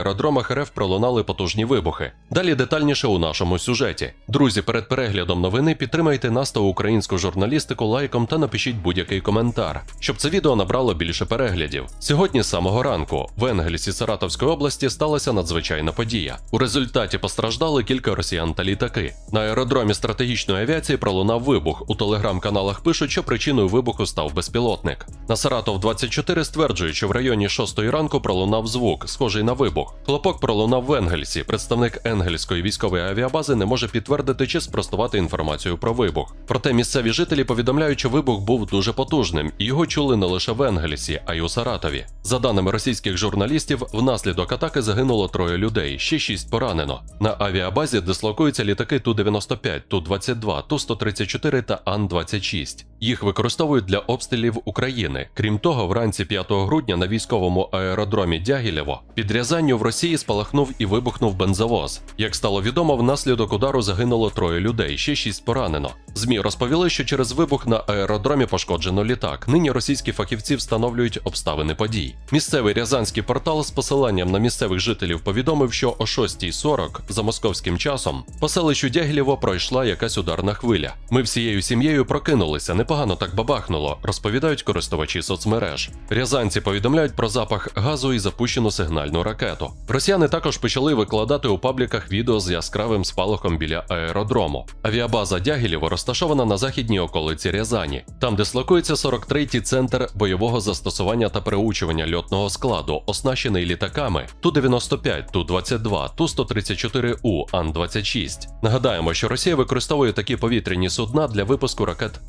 аеродромах РФ пролунали потужні вибухи. Далі детальніше у нашому сюжеті. Друзі, перед переглядом новини підтримайте нас та українську журналістику лайком та напишіть будь-який коментар, щоб це відео набрало більше переглядів. Сьогодні з самого ранку в Енгельсі Саратовської області сталася надзвичайна подія. У результаті постраждали кілька росіян та літаки. На аеродромі стратегічної авіації пролунав вибух. У телеграм-каналах пишуть, що причиною вибуху став безпілотник. На Саратов 24 стверджують, що в районі 6 ранку пролунав звук, схожий на вибух. Хлопок пролунав в Енгельсі. Представник Енгельської військової авіабази не може підтвердити чи спростувати інформацію про вибух. Проте місцеві жителі повідомляють, що вибух був дуже потужним, і його чули не лише в Енгельсі, а й у Саратові. За даними російських журналістів, внаслідок атаки загинуло троє людей, ще шість поранено. На авіабазі дислокуються літаки Ту-95, Ту-22, Ту-134 та Ан-26. Їх використовують для обстрілів України. Крім того, вранці 5 грудня на військовому аеродромі Дягілєво під Рязанню в Росії спалахнув і вибухнув бензовоз. Як стало відомо, внаслідок удару загинуло троє людей, ще шість поранено. ЗМІ розповіли, що через вибух на аеродромі пошкоджено літак. Нині російські фахівці встановлюють обставини подій. Місцевий рязанський портал з посиланням на місцевих жителів повідомив, що о 6.40 за московським часом по селищу Дягілєво пройшла якась ударна хвиля. Ми всією сім'єю прокинулися, непогано так бабахнуло, розповідають користувачі соцмереж. Рязанці повідомляють про запах газу і запущену сигнальну ракету. Росіяни також почали викладати у пабліках відео з яскравим спалахом біля аеродрому. Авіабаза Дягілєво розташована на західній околиці Рязані, там дислокується 43-й центр бойового застосування та переучування льотного складу, оснащений літаками Ту-95, Ту-22, Ту-134У, Ан-26. Нагадаємо, що Росія використовує такі повітряні судна для випуску ракет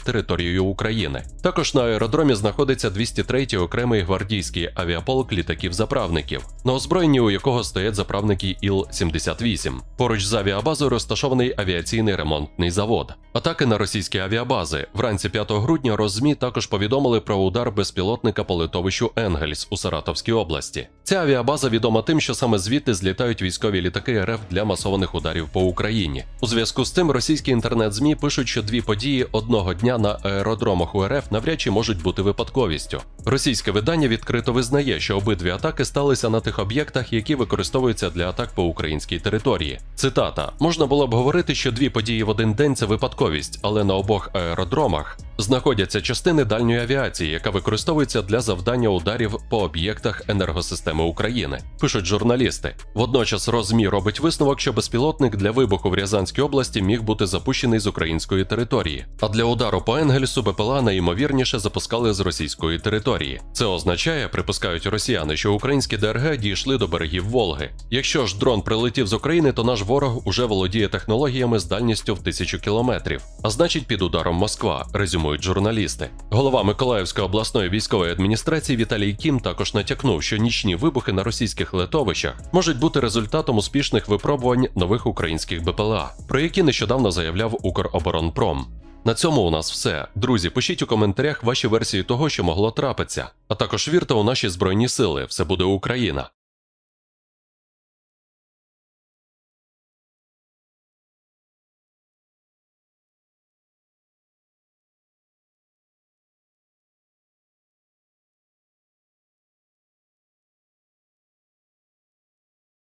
територією України. Також на аеродромі знаходиться 203-й окремий гвардійський авіаполк літаків-заправників, на озброєнні у якого стоять заправники Іл-78. Поруч з авіабазою розташований авіаційний ремонтний завод. Атаки на російські авіабази вранці 5 грудня Роззмі також повідомили про удар безпілотника по литовищу Енгельс у Саратовській області. Ця авіабаза відома тим, що саме звідти злітають військові літаки РФ для масованих ударів по Україні. У зв'язку з цим російські інтернет-змі пишуть, що дві події одного дня на аеродромах УРФ навряд чи можуть бути випадковістю. Російське видання відкрито визнає, що обидві атаки сталися на тих об'єктах, які використовуються для атак по українській території. Цитата: можна було б говорити, що дві події в один день це випадковість, але на обох аеродромах знаходяться частини дальньої авіації, яка використовується для завдання ударів по об'єктах енергосистеми України. Пишуть журналісти. Водночас Розмі робить висновок, що безпілотник для вибуху в Рязанській області міг бути запущений з української території. А для удару по Енгельсу БПЛА найімовірніше запускали з російської території. Це означає, припускають росіяни, що українські ДРГ дійшли до берегів Волги. Якщо ж дрон прилетів з України, то наш ворог уже володіє технологіями з дальністю в тисячу кілометрів. А значить, під ударом Москва, резюмують журналісти. Голова Миколаївської обласної військової адміністрації Віталій Кім також натякнув, що нічні вибухи на російських литовищах можуть бути результатом успішних випробувань нових українських БПЛА, про які нещодавно заявляв Укроборонпром. На цьому у нас все. Друзі, пишіть у коментарях ваші версії того, що могло трапитися. А також вірте у наші збройні сили. Все буде Україна.